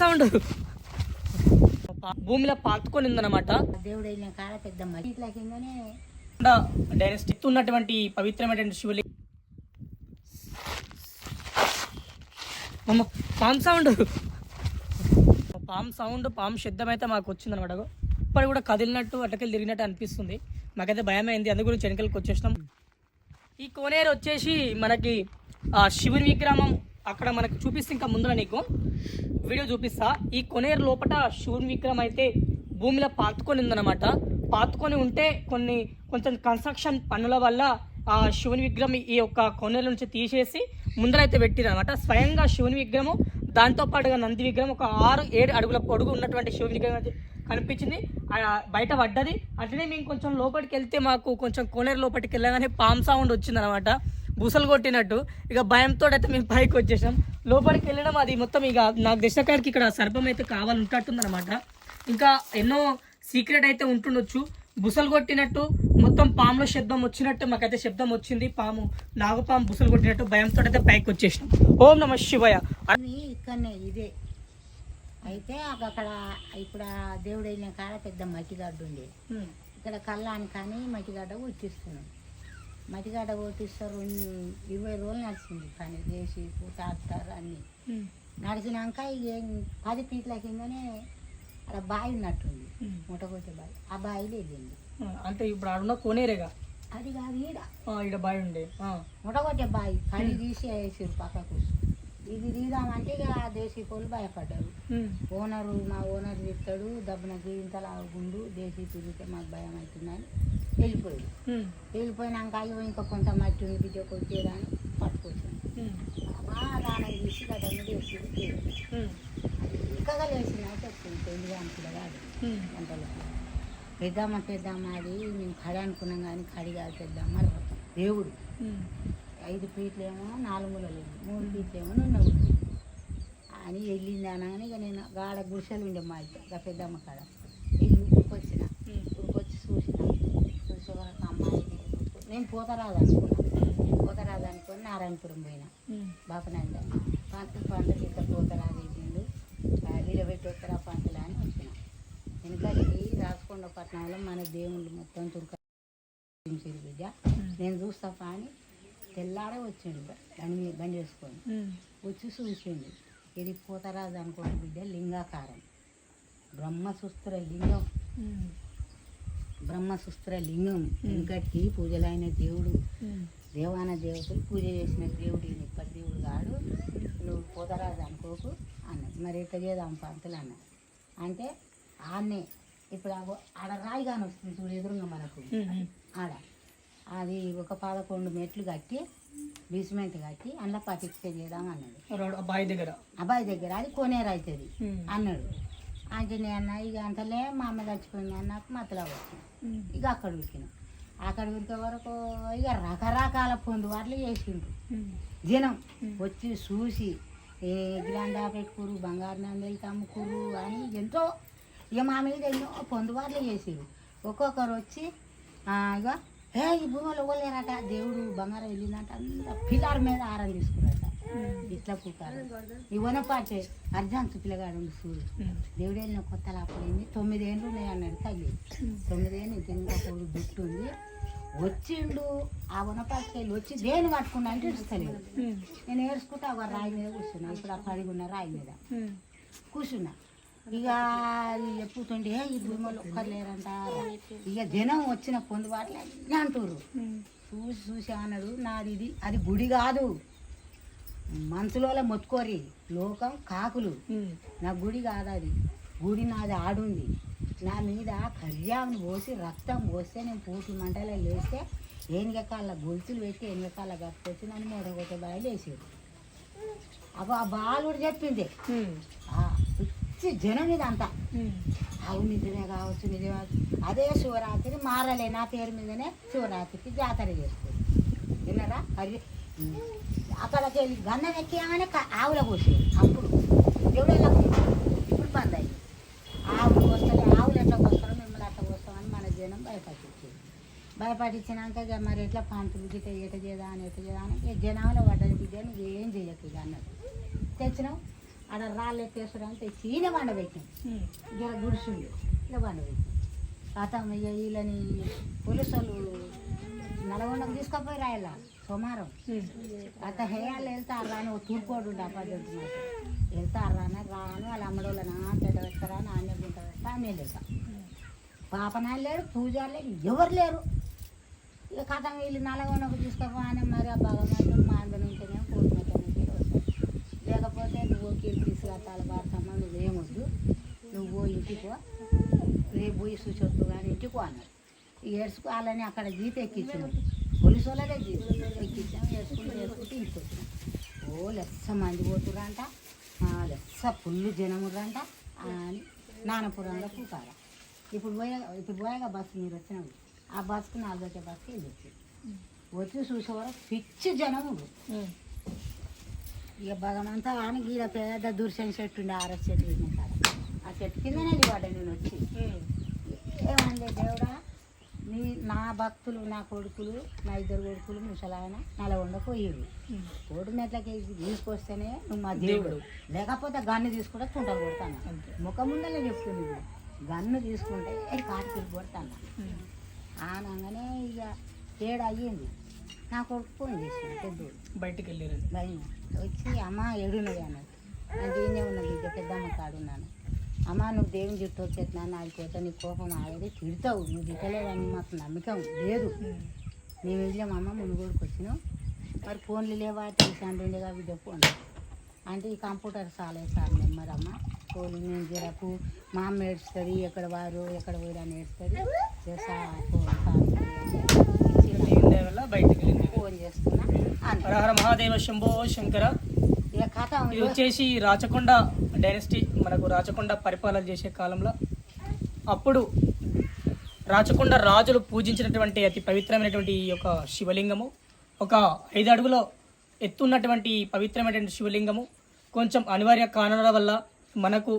Sound. భూమిలో పాతుకొని ఉందన్నమాట. దేవుడు వెళ్ళిన కాడ పెద్ద మట్టి ఇట్లా కిందనే డైరెక్ట్ ఉన్నటువంటి పవిత్రమైనటువంటి శివలింగం అమ్మ పామ్ సౌండ్. పామ్ సౌండ్ పామ్ శబ్దం అయితే మాకు వచ్చింది అనమాట ఇప్పుడు కూడా కదిలినట్టు అటకెళ్ళి తిరిగినట్టు అనిపిస్తుంది. మాకైతే భయం అయింది అందు గురించి వెనకలకి వచ్చేసినాం. ఈ కోనేరు వచ్చేసి మనకి ఆ శివుని విగ్రహం అక్కడ మనకు చూపిస్తే ఇంకా ముందర నీకు వీడియో చూపిస్తా. ఈ కొనేరు లోపల శివుని విగ్రహం అయితే భూమిలో పాతుకొని ఉందన్నమాట. పాతుకొని ఉంటే కొన్ని కొంచెం కన్స్ట్రక్షన్ పనుల వల్ల ఆ శివుని విగ్రహం ఈ యొక్క కొనేరు నుంచి తీసేసి ముందరైతే పెట్టిరనమాట స్వయంగా శివుని విగ్రహం దాంతో పాటుగా నంది విగ్రహం ఒక ఆరు ఏడు అడుగుల పొడుగు ఉన్నటువంటి శివుని విగ్రహం అయితే కనిపించింది. బయట పడ్డది. అట్లనే మేము కొంచెం లోపలికి వెళ్తే మాకు కొంచెం కోనేరు లోపలికి వెళ్ళగానే పామ్ సౌండ్ వచ్చిందనమాట బుసలు కొట్టినట్టు ఇక భయంతో అయితే మేము పైకి వచ్చేసాం. లోపలికి వెళ్ళడం అది మొత్తం ఇక నాకు దశకాడికి ఇక్కడ సర్పం అయితే కావాలి ఉంటట్టుంది అనమాట ఇంకా ఎన్నో సీక్రెట్ అయితే ఉంటుండొచ్చు. బుసలు కొట్టినట్టు మొత్తం పాములో శబ్దం వచ్చినట్టు మాకైతే శబ్దం వచ్చింది. పాము నాగపాము బుసలు కొట్టినట్టు భయంతో అయితే పైకి వచ్చేసినాం. ఓం నమ శివయ. ఇక్కడనే ఇదే. అయితే అక్కడ ఇప్పుడు ఆ దేవుడు వెళ్ళిన కాడ పెద్ద మట్టిగడ్డ ఉంది ఇక్కడ కళ్ళాని కానీ మట్టిగడ్డ కొట్టిస్తున్నాం మట్టిగడ్డ కొట్టిస్తారు ఇరవై రోజులు నడిచింది పని చేసి ట్రాక్టర్ అన్నీ. నడిచినాక ఇక ఏం- పది ఫీట్ల కిందనే అక్కడ బావి ఉన్నట్టుంది ముట్టగొట్టే బావి. ఆ బావిలో వెళ్ళింది అంటే ఇప్పుడు ఆడున్న కోనేరేగా? అది కాదు ఈడ. ఇక్కడ బాయ్ ఉండే. ఆ. ముట్టగొట్టే బావి కడి తీసి వేసారు పక్కకు. ఇది తీద్దామంటే ఇక ఆ దేశీ పోలు భయపడ్డారు. ఓనరు మా ఓనర్ చెప్తాడు దబ్బునకి ఇంతలా గుండు దేశీ తిరిగితే మాకు భయం అవుతుందని వెళ్ళిపోయాడు ఉమ్. వెళ్ళిపోయినాక అయ్యో ఇంకా కొంత మట్టి ఉంది బిడ్డ కొట్టేదాన్ని పట్టుకొచ్చాను. తీసి గడ్డ మీద వేసి ఉమ్. ఇంకా లేచిన చెప్తుంది పెళ్ళి ఉమ్. వంటలు పెద్దమ్మ పెద్దమ్మ అది మేము కడి అనుకున్నాం కానీ కడి కాదు పెద్దమ్మ దేవుడు. ఐదు ఫీట్లేమో నాలుగు మూలలు మూడు ఫీట్లేమో నున్నవు అని వెళ్ళింది అనగానే ఇక నేను గాడ గుడిసెలు ఉండే మా ఇద్దరు ఇక పెద్దమ్మ కాడ. వెళ్ళి ఊరికొచ్చిన. ఊరికొచ్చి చూసిన. చూసే వరకు అమ్మాయి నేను పోతరాదు అనుకున్నా పోతరాదు అనుకొని నారాయణపురం పోయినా. బాపనంద పంట పంట ఇంత పోతరాదు వెళ్ళిండు నిలబెట్టి వస్తారా పంటలు అని వచ్చిన. వెనకడికి రాసుకొండ పట్టణంలో మన దేవుళ్ళు మొత్తం తుర్క బిడ్డ. నేను చూస్తా అని తెల్లారే వచ్చిండు బండి బండి వేసుకొని. వచ్చి చూసిండు. ఇది పోతరాజు అనుకోండి బిడ్డ లింగాకారం. బ్రహ్మసూస్త్ర లింగం. ఉమ్. బ్రహ్మసూస్త్ర లింగం. వెనుకటికి పూజలైన దేవుడు. దేవాన దేవతలు పూజ చేసిన దేవుడు ఈయన ఇప్పటి దేవుడు కాడు. నువ్వు పోతరాజు అనుకోకు అన్నది. మరి ఎట్లా చేద్దాం పంతులు అన్న అంటే ఆడనే ఇప్పుడు ఆడ రాయి కానీ వస్తుంది చూడు ఎదురుగా మనకు. ఆడ. అది ఒక పదకొండు మెట్లు కట్టి బీస్మెంట్ కట్టి అందులో పటిక్ష చేద్దాం అన్నాడు రోడ్ బాయ్ దగ్గర. అబ్బాయి దగ్గర అది కొనేరు అవుతుంది. అన్నాడు. ఆంజనేయ అన్న ఇక అంతలే మా అమ్మ చచ్చిపోయింది అన్నాక మతలా వచ్చింది. ఇక అక్కడ ఉరికినాం. అక్కడ ఉరికే వరకు ఇక రకరకాల పొందు వాటిలు చేసిండ్రు. జనం వచ్చి చూసి ఏ గ్రాండా పెట్టుకురు బంగారు నందలు తమ్ముకురు అని ఎంతో ఇక మా మీద ఎన్నో పొందుబాట్లు చేసిరు ఒక్కొక్కరు వచ్చి ఇక ఏ ఈ భూమిలో ఇవ్వలేరట దేవుడు బంగారం వెళ్ళిందంట. అంత పిల్లర్ మీద ఆరం తీసుకురట. ఇట్లా పుట్టారు. ఈ వనపాటే అర్జాంత్ పిల్లగాడు చూడు. దేవుడు వెళ్ళిన కొత్త లాపడింది తొమ్మిదేళ్ళు ఉన్నాయి అన్నాడు తల్లి. తొమ్మిదేళ్ళు తింగా కొడు జుట్టు ఉంది. వచ్చిండు ఆ వనపాటికి వచ్చి దేని పట్టుకున్నా అంటే ఇస్తలేదు. నేను ఏడ్చుకుంటా ఒక రాయి మీద కూర్చున్నా. ఇప్పుడు ఆ ఉన్న రాయి మీద. కూర్చున్నా. ఇక "ఏ, ఈ భూమిలో ఒక్కరు లేరంట ఇక జనం వచ్చిన పొందుబాట్లు. అన్నీ అంటారు. చూసి చూసి అన్నాడు నాది ఇది అది గుడి కాదు. మనసులో మొత్తుకోరి. లోకం కాకులు. నా గుడి కాదు అది గుడి నాది ఆడుంది. నా మీద కర్యాన్ని పోసి రక్తం పోస్తే నేను పూటి మంటలో లేస్తే ఏనుగకాల గొలుసులు పెట్టి ఏనుగకాల కట్టుకొచ్చి నన్ను మూడగొట్టే బాయలు వేసాడు అగో ఆ బాలుడు చెప్పింది. పిచ్చి జనం అంతా. అవును నిజమే కావచ్చు నిజమే కావచ్చు. అదే శివరాత్రి మారలే నా పేరు మీదనే శివరాత్రికి జాతర చేస్తుంది. విన్నారా? అది అక్కడికి వెళ్ళి గన్నం ఎక్కియాగానే ఆవుల పోసేది అప్పుడు దేవుడు ఎలా ఇప్పుడు బంద్ అయ్యింది ఆవులు వస్తాయి ఆవులు ఎట్లా వస్తారో మిమ్మల్ని అట్లా వస్తామని మన జనం భయపట్టించేది భయపట్టించినాక ఇక మరి ఎట్లా పంతులు గిట్ట ఎట చేదా అని ఎట చేదా అని ఇక జనాలు పడ్డది బిడ్డ నువ్వు ఏం చేయకు ఇక అన్నది తెచ్చినాం ఆడ రాళ్ళు ఎక్కేస్తారు అంటే చీన బండ పెట్టింది ఇక ఇలా గుడిసిండు ఇలా బండ పెట్టింది అతను ఇక వీళ్ళని పోలీసు వాళ్ళు నల్గొండకు తీసుకుపోయి రాయాల సోమవారం. అత హేయాలు వెళ్తారు రాని ఓ తూర్పోడు ఉండే అపార్ట్మెంట్ మాట వెళ్తారు రాని రాను వాళ్ళ అమ్మడోళ్ళ నా పెద్ద పెడతారా నాన్న పెడతా నేను వెళ్తా. పాపనాలు లేరు పూజారు లేరు ఎవరు లేరు. ఇక కథ వీళ్ళు నల్గొండకు తీసుకుపోని మరి ఆ భగవంతుడు మా అందరం ఉంటేనే కోరినట్టు వస్తాయి లేకపోతే నువ్వు కీళ్ళు తీసుకెళ్తాను భారతమ్మ నువ్వేమొద్దు నువ్వు ఇంటికి రేపు పోయి చూసొద్దు కానీ ఇంటికి పో అన్నాడు. ఏడ్చుకు వాళ్ళని అక్కడ జీత ఎక్కించినాం ఎక్కించాం ఇంటికి వచ్చినాం ఓ లెస్స మంది పోతురంట లెస్స ఫుల్ జనమురంట అని నానపురంలో పూకార ఇప్పుడు పోయా ఇప్పుడు పోయాక బస్సు మీరు వచ్చినాం ఆ బస్సుకు నాలుగు వచ్చే బస్సుకి వెళ్ళి వచ్చి వచ్చి చూసేవారు పిచ్చి జనముడు ఉమ్. ఇక భగవంతా అని గీడ పెద్ద దూర్శన చెట్టు ఉండే ఆరస్ చెట్టు ఆ చెట్టు కిందనే నేను వచ్చి. ఏమండి దేవుడా? నీ నా భక్తులు నా కొడుకులు నా ఇద్దరు కొడుకులు ముసలాయన నల్గొండ పోయిరు ఉమ్. కోటి మెట్లకి తీసుకొస్తేనే నువ్వు మా దేవుడు. లేకపోతే గన్ను తీసుకుంటే తుంటలు కొడతాను. ముఖం ముందరే చెప్తుంది. గన్ను తీసుకుంటే కాటికి కొడతాను. ఆనంగానే ఇక ఏడు అయ్యింది. నా కొడుకు ఫోన్ చేసాను పెద్దోడు. బయటికి వెళ్ళారు వచ్చి అమ్మ ఏడున్నది అన్నది అంటే ఈయనే ఉన్నది ఇక పెద్దమ్మ కాడున్నాను. అమ్మ నువ్వు దేవుని చుట్టూ వచ్చేస్తున్నా నాకు పోతే నీ కోపం ఆగేది తిడతావు. నువ్వు తిట్టలేదని మాకు నమ్మకం లేదు. మేము వెళ్ళాం అమ్మ మునుగోడుకు వచ్చినాం. మరి ఫోన్లు లేవా? తెలిసాను ఉండేగా వీడియో ఫోన్. అంటే ఈ కంప్యూటర్ చాలే సార్ నెమ్మరమ్మ ఫోన్లు నేను జరకు మా అమ్మ ఏడుస్తుంది ఎక్కడ వారు ఎక్కడ పోయిరా అని ఏడుస్తుంది. ఫోన్ చేస్తున్నా. అని హరహర మహాదేవ శంభో శంకర. ఇది వచ్చేసి రాచకొండ డైనస్టీ మనకు రాచకొండ పరిపాలన చేసే కాలంలో అప్పుడు రాచకొండ రాజులు పూజించినటువంటి అతి పవిత్రమైనటువంటి ఈ యొక్క శివలింగము ఒక ఐదు అడుగుల ఎత్తున్నటువంటి పవిత్రమైనటువంటి శివలింగము కొంచెం అనివార్య కారణాల వల్ల మనకు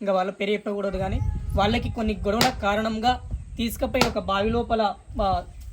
ఇంకా వాళ్ళ పేరు చెప్పకూడదు కానీ వాళ్ళకి కొన్ని గొడవల కారణంగా తీసుకుపోయి ఒక బావి లోపల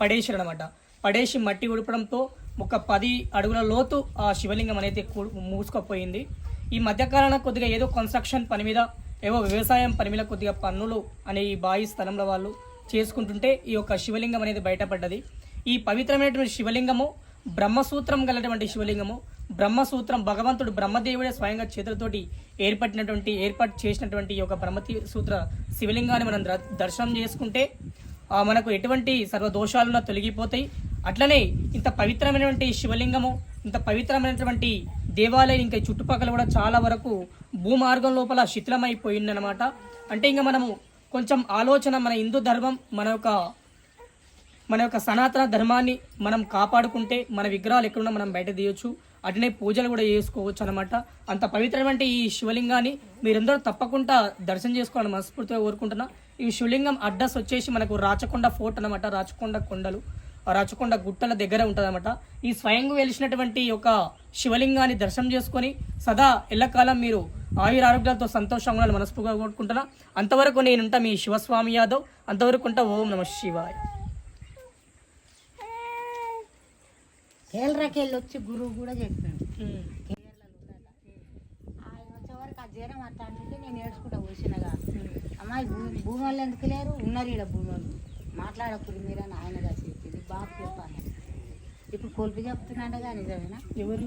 పడేసారు అనమాట పడేసి మట్టి ఉడపడంతో ఒక పది అడుగుల లోతు ఆ శివలింగం అనేది కూ- మూసుకుపోయింది. ఈ మధ్యకాలంలో కొద్దిగా ఏదో కన్స్ట్రక్షన్ పని మీద ఏవో వ్యవసాయం పని మీద కొద్దిగా పన్నులు అనే ఈ బావి స్థలంలో వాళ్ళు చేసుకుంటుంటే ఈ యొక్క శివలింగం అనేది బయటపడ్డది. ఈ పవిత్రమైనటువంటి శివలింగము బ్రహ్మసూత్రం గలటువంటి శివలింగము బ్రహ్మసూత్రం భగవంతుడు బ్రహ్మదేవుడే స్వయంగా చేతులతోటి ఏర్పడినటువంటి ఏర్పాటు చేసినటువంటి ఈ యొక్క బ్రహ్మతి సూత్ర శివలింగాన్ని మనం దర్- దర్శనం చేసుకుంటే మనకు ఎటువంటి సర్వదోషాలున్నా తొలగిపోతాయి. అట్లనే ఇంత పవిత్రమైనటువంటి శివలింగము ఇంత పవిత్రమైనటువంటి దేవాలయం ఇంకా చుట్టుపక్కల కూడా చాలా వరకు భూమార్గం లోపల శిథిలమైపోయిందనమాట అంటే ఇంకా మనము కొంచెం ఆలోచన మన హిందూ ధర్మం మన యొక్క మన యొక్క సనాతన ధర్మాన్ని మనం కాపాడుకుంటే మన విగ్రహాలు ఎక్కడున్నా మనం బయట తీయొచ్చు. అట్లనే పూజలు కూడా చేసుకోవచ్చు అనమాట అంత పవిత్రమైన ఈ శివలింగాన్ని మీరందరూ తప్పకుండా దర్శనం చేసుకోవాలని మనస్ఫూర్తిగా కోరుకుంటున్నా. ఈ శివలింగం అడ్రస్ వచ్చేసి మనకు రాచకొండ ఫోర్ట్ అనమాట రాచకొండ కొండలు. రాచకొండ గుట్టల దగ్గర ఉంటుందన్నమాట. ఈ స్వయంగా వెలిసినటువంటి ఒక శివలింగాన్ని దర్శనం చేసుకొని సదా ఎల్లకాలం మీరు ఆయుర ఆరోగ్యాలతో సంతోషంగా ఉండాలని మనస్ఫూర్తిగా కోరుకుంటున్నా. అంతవరకు నేనుంటా మీ శివస్వామి యాదవ్. అంతవరకు ఉంటా ఓం నమ శివాయ. కేరళకి వెళ్ళి వచ్చి గురువు కూడా చెప్పాడు. ఆయన వచ్చేవరకు ఆ జ్వరం అట్లా అంటే నేను ఏడ్చుకుంటా వచ్చినగా అమ్మాయి భూమి వాళ్ళు ఎందుకు లేరు? ఉన్నారు ఈడ భూమి వాళ్ళు మాట్లాడకూడదు మీరని ఆయనగా చెప్పింది బాబు చెప్పాను ఇప్పుడు కొలిపి చెప్తున్నాడగా నిజమేనా ఎవరు?